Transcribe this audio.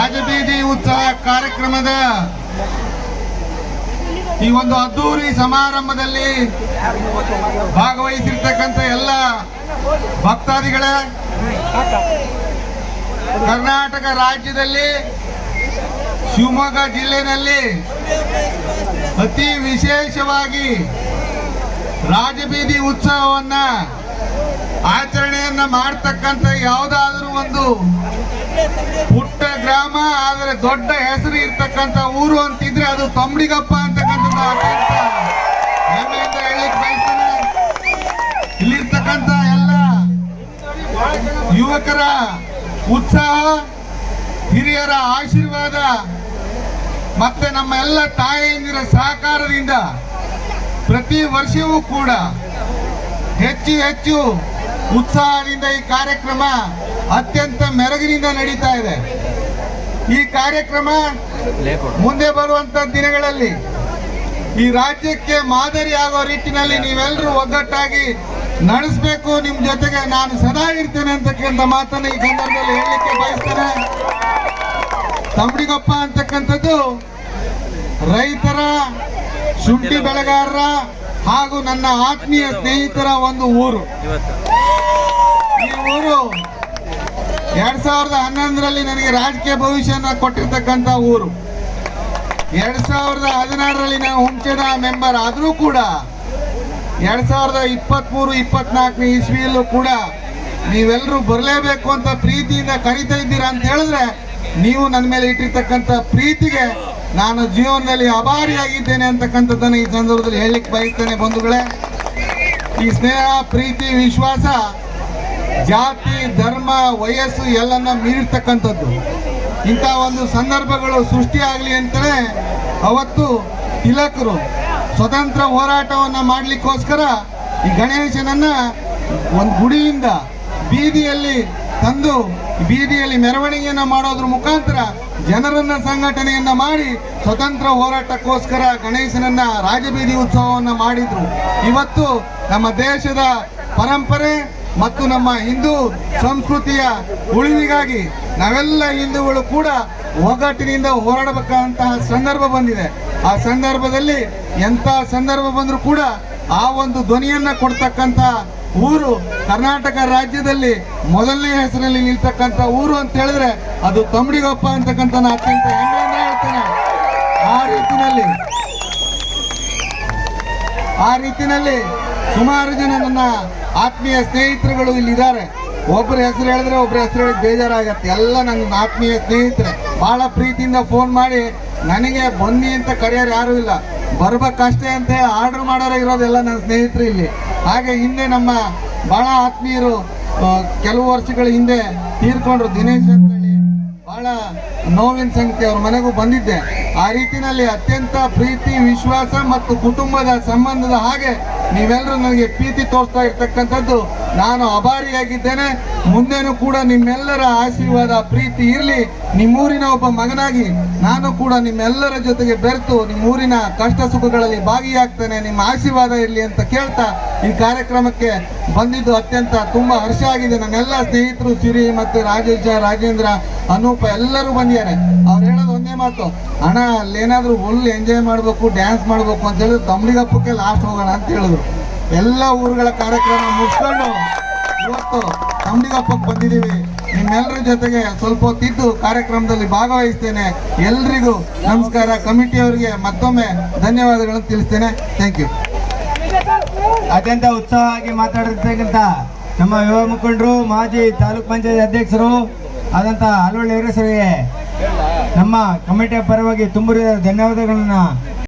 ರಾಜಬೀದಿ ಉತ್ಸವ ಕಾರ್ಯಕ್ರಮದ ಈ ಒಂದು ಅದ್ದೂರಿ ಸಮಾರಂಭದಲ್ಲಿ ಭಾಗವಹಿಸಿರ್ತಕ್ಕಂಥ ಎಲ್ಲ ಭಕ್ತಾದಿಗಳೇ ಕರ್ನಾಟಕ ರಾಜ್ಯದಲ್ಲಿ ಶಿವಮೊಗ್ಗ ಜಿಲ್ಲೆಯಲ್ಲಿ ಅತಿ ವಿಶೇಷವಾಗಿ ರಾಜಬೀದಿ ಉತ್ಸವವನ್ನ ಆಚರಣೆಯನ್ನ ಮಾಡ್ತಕ್ಕಂಥ ಯಾವುದಾದ್ರೂ ಒಂದು ಪುಟ್ಟ ಗ್ರಾಮ, ಆದರೆ ದೊಡ್ಡ ಹೆಸರು ಇರ್ತಕ್ಕಂಥ ಊರು ಅಂತಿದ್ರೆ ಅದು ತಂಬಡಿಗಪ್ಪ ಅಂತಕ್ಕಂಥದ್ದು ಬಯಸ್ತೇನೆ. ಇಲ್ಲಿರ್ತಕ್ಕಂಥ ಎಲ್ಲ ಯುವಕರ ಉತ್ಸಾಹ, ಹಿರಿಯರ ಆಶೀರ್ವಾದ, ಮತ್ತೆ ನಮ್ಮ ಎಲ್ಲ ತಾಯಂದಿರ ಸಹಕಾರದಿಂದ ಪ್ರತಿ ವರ್ಷವೂ ಕೂಡ ಹೆಚ್ಚು ಹೆಚ್ಚು ಉತ್ಸಾಹದಿಂದ ಈ ಕಾರ್ಯಕ್ರಮ ಅತ್ಯಂತ ಮೆರಗಿನಿಂದ ನಡೀತಾ ಇದೆ. ಈ ಕಾರ್ಯಕ್ರಮ ಮುಂದೆ ಬರುವಂತ ದಿನಗಳಲ್ಲಿ ಈ ರಾಜ್ಯಕ್ಕೆ ಮಾದರಿ ಆಗೋ ರೀತಿನಲ್ಲಿ ನೀವೆಲ್ಲರೂ ಒಗ್ಗಟ್ಟಾಗಿ ನಡೆಸಬೇಕು. ನಿಮ್ ಜೊತೆಗೆ ನಾನು ಸದಾ ಇರ್ತೇನೆ ಅಂತಕ್ಕಂಥ ಮಾತನ್ನು ಈ ಸಂದರ್ಭದಲ್ಲಿ ಹೇಳಲಿಕ್ಕೆ ಬಯಸ್ತೇನೆ. ತಂಬಡಿಗೊಪ್ಪ ಅಂತಕ್ಕಂಥದ್ದು ರೈತರ ಶುಂಠಿ ಬೆಳೆಗಾರರ ಹಾಗೂ ನನ್ನ ಆತ್ಮೀಯ ಸ್ನೇಹಿತರ ಒಂದು ಊರು. ಈ ಊರು ಎರಡ್ ಸಾವಿರದ ಹನ್ನೊಂದರಲ್ಲಿ ನನಗೆ ರಾಜಕೀಯ ಭವಿಷ್ಯನ ಕೊಟ್ಟಿರ್ತಕ್ಕಂಥ ಊರು. ಎರಡ್ ಸಾವಿರದ ಹದಿನಾರರಲ್ಲಿ ನಾನು ಹುಂಚದ ಮೆಂಬರ್ ಆದರೂ ಕೂಡ, ಎರಡ್ ಸಾವಿರದ ಇಪ್ಪತ್ಮೂರು, ಇಪ್ಪತ್ನಾಲ್ಕನೇ ಇಸ್ವಿಯಲ್ಲೂ ಕೂಡ ನೀವೆಲ್ಲರೂ ಬರಲೇಬೇಕು ಅಂತ ಪ್ರೀತಿಯಿಂದ ಕರಿತಾ ಇದ್ದೀರಾ ಅಂತ ಹೇಳಿದ್ರೆ, ನೀವು ನನ್ನ ಮೇಲೆ ಇಟ್ಟಿರ್ತಕ್ಕಂಥ ಪ್ರೀತಿಗೆ ನಾನು ಜೀವನದಲ್ಲಿ ಅಭಾರಿಯಾಗಿದ್ದೇನೆ ಅಂತಕ್ಕಂಥದ್ದನ್ನು ಈ ಸಂದರ್ಭದಲ್ಲಿ ಹೇಳಲಿಕ್ಕೆ ಬಯಸ್ತೇನೆ ಬಂಧುಗಳೇ. ಈ ಸ್ನೇಹ, ಪ್ರೀತಿ, ವಿಶ್ವಾಸ, ಜಾತಿ, ಧರ್ಮ, ವಯಸ್ಸು ಎಲ್ಲನ್ನ ಮೀರಿರ್ತಕ್ಕಂಥದ್ದು. ಇಂಥ ಒಂದು ಸಂದರ್ಭಗಳು ಸೃಷ್ಟಿಯಾಗಲಿ ಅಂತಲೇ ಅವತ್ತು ತಿಲಕರು ಸ್ವತಂತ್ರ ಹೋರಾಟವನ್ನು ಮಾಡಲಿಕ್ಕೋಸ್ಕರ ಈ ಗಣೇಶನನ್ನು ಒಂದು ಗುಡಿಯಿಂದ ಬೀದಿಯಲ್ಲಿ ತಂದು ಬೀದಿಯಲ್ಲಿ ಮೆರವಣಿಗೆಯನ್ನು ಮಾಡೋದ್ರ ಮುಖಾಂತರ ಜನರನ್ನ ಸಂಘಟನೆಯನ್ನ ಮಾಡಿ ಸ್ವತಂತ್ರ ಹೋರಾಟಕ್ಕೋಸ್ಕರ ಗಣೇಶನನ್ನ ರಾಜಬೀದಿ ಉತ್ಸವವನ್ನು ಮಾಡಿದ್ರು. ಇವತ್ತು ನಮ್ಮ ದೇಶದ ಪರಂಪರೆ ಮತ್ತು ನಮ್ಮ ಹಿಂದೂ ಸಂಸ್ಕೃತಿಯ ಉಳಿವಿಗಾಗಿ ನಾವೆಲ್ಲ ಹಿಂದೂಗಳು ಕೂಡ ಒಗ್ಗಟ್ಟಿನಿಂದ ಹೋರಾಡಬೇಕಾದಂತಹ ಸಂದರ್ಭ ಬಂದಿದೆ. ಆ ಸಂದರ್ಭದಲ್ಲಿ ಎಂಥ ಸಂದರ್ಭ ಬಂದರೂ ಕೂಡ ಆ ಒಂದು ಧ್ವನಿಯನ್ನ ಕೊಡ್ತಕ್ಕಂಥ ಊರು ಕರ್ನಾಟಕ ರಾಜ್ಯದಲ್ಲಿ ಮೊದಲನೇ ಹೆಸರಲ್ಲಿ ನಿಲ್ತಕ್ಕಂಥ ಊರು ಅಂತ ಹೇಳಿದ್ರೆ ಅದು ತಮಿಡಿಗೊಪ್ಪ ಅಂತಕ್ಕಂಥ ಅತ್ಯಂತ ಹೆಮ್ಮೆಯಿಂದ ಹೇಳ್ತೇನೆ. ಆ ರೀತಿನಲ್ಲಿ ಆ ರೀತಿನಲ್ಲಿ ಸುಮಾರು ಜನ ನನ್ನ ಆತ್ಮೀಯ ಸ್ನೇಹಿತರುಗಳು ಇಲ್ಲಿದ್ದಾರೆ. ಒಬ್ಬರ ಹೆಸರು ಹೇಳಿದ್ರೆ ಒಬ್ಬರ ಹೆಸರು ಹೇಳಿದ್ರೆ ಬೇಜಾರಾಗತ್ತೆ. ಎಲ್ಲ ನನ್ನ ಆತ್ಮೀಯ ಸ್ನೇಹಿತರೆ ಬಹಳ ಪ್ರೀತಿಯಿಂದ ಫೋನ್ ಮಾಡಿ ನನಗೆ ಬನ್ನಿ ಅಂತ ಕರೆಯೋರು ಯಾರೂ ಇಲ್ಲ. ಬರ್ಬೇಕಷ್ಟೇ ಅಂತ ಹೇಳಿ ಆರ್ಡರ್ ಮಾಡೋರೇ ಇರೋದೆಲ್ಲ ನನ್ನ ಸ್ನೇಹಿತರು ಇಲ್ಲಿ. ಹಾಗೆ ಹಿಂದೆ ನಮ್ಮ ಬಹಳ ಆತ್ಮೀಯರು ಕೆಲವು ವರ್ಷಗಳ ಹಿಂದೆ ತೀರ್ಕೊಂಡ್ರು ದಿನೇಶ್ ಅಂತ ಬಹಳ ನೋವಿನ ಸಂಗತಿ ಅವ್ರ ಮನೆಗೂ ಬಂದಿದ್ದೆ. ಆ ರೀತಿನಲ್ಲಿ ಅತ್ಯಂತ ಪ್ರೀತಿ, ವಿಶ್ವಾಸ ಮತ್ತು ಕುಟುಂಬದ ಸಂಬಂಧದ ಹಾಗೆ ನೀವೆಲ್ಲರೂ ನನಗೆ ಪ್ರೀತಿ ತೋರಿಸ್ತಾ ಇರ್ತಕ್ಕಂಥದ್ದು. ನಾನು ಅಭಾರಿಯಾಗಿದ್ದೇನೆ. ಮುಂದೇನು ಕೂಡ ನಿಮ್ಮೆಲ್ಲರ ಆಶೀರ್ವಾದ, ಪ್ರೀತಿ ಇರಲಿ. ನಿಮ್ಮೂರಿನ ಒಬ್ಬ ಮಗನಾಗಿ ನಾನು ಕೂಡ ನಿಮ್ಮೆಲ್ಲರ ಜೊತೆಗೆ ಬೆರೆತು ನಿಮ್ಮೂರಿನ ಕಷ್ಟ ಸುಖಗಳಲ್ಲಿ ಭಾಗಿಯಾಗ್ತೇನೆ. ನಿಮ್ಮ ಆಶೀರ್ವಾದ ಇರಲಿ ಅಂತ ಕೇಳ್ತಾ ಈ ಕಾರ್ಯಕ್ರಮಕ್ಕೆ ಬಂದಿದ್ದು ಅತ್ಯಂತ ತುಂಬ ಹರ್ಷ ಆಗಿದೆ. ನನ್ನೆಲ್ಲ ಸ್ನೇಹಿತರು ಸಿರಿ ಮತ್ತು ರಾಜೇಶ, ರಾಜೇಂದ್ರ ಅನೂಪ, ಎಲ್ಲರೂ ಬಂದಿದ್ದಾರೆ. ಅವ್ರು ಹೇಳೋದು ಒಂದೇ ಮಾತು. ಅಣ್ಣ, ಅಲ್ಲೇನಾದ್ರೂ ಫುಲ್ ಎಂಜಾಯ್ ಮಾಡಬೇಕು ಡ್ಯಾನ್ಸ್ ಮಾಡಬೇಕು ಅಂತ ಹೇಳಿದ್ರು ತಮ್ಮಿಗಪ್ಪಕ್ಕೆ ಲಾಸ್ಟ್ ಹೋಗೋಣ ಅಂತ ಹೇಳಿದ್ರು. ಎಲ್ಲ ಊರುಗಳ ಕಾರ್ಯಕ್ರಮ ಮುಗಿಸ್ಕೊಂಡು ಇವತ್ತು ತಮ್ಮಿಗಪ್ಪಕ್ಕೆ ಬಂದಿದ್ದೀವಿ. ನಿಮ್ಮೆಲ್ಲರ ಜೊತೆಗೆ ಸ್ವಲ್ಪ ಹೊತ್ತಿದ್ದು ಕಾರ್ಯಕ್ರಮದಲ್ಲಿ ಭಾಗವಹಿಸ್ತೇನೆ. ಎಲ್ರಿಗೂ ನಮಸ್ಕಾರ. ಕಮಿಟಿಯವರಿಗೆ ಮತ್ತೊಮ್ಮೆ ಧನ್ಯವಾದಗಳನ್ನು ತಿಳಿಸ್ತೇನೆ. ಥ್ಯಾಂಕ್ ಯು ಅತ್ಯಂತ ಉತ್ಸಾಹವಾಗಿ ಮಾತಾಡಿರ್ತಕ್ಕಂಥ ನಮ್ಮ ಯುವ ಮುಖಂಡರು, ಮಾಜಿ ತಾಲೂಕ್ ಪಂಚಾಯತ್ ಅಧ್ಯಕ್ಷರು ಆದಂಥ ಹಲವಳ್ಳಿ ಸರಿಗೆ ನಮ್ಮ ಕಮಿಟಿಯ ಪರವಾಗಿ ತುಂಬ ಧನ್ಯವಾದಗಳನ್ನ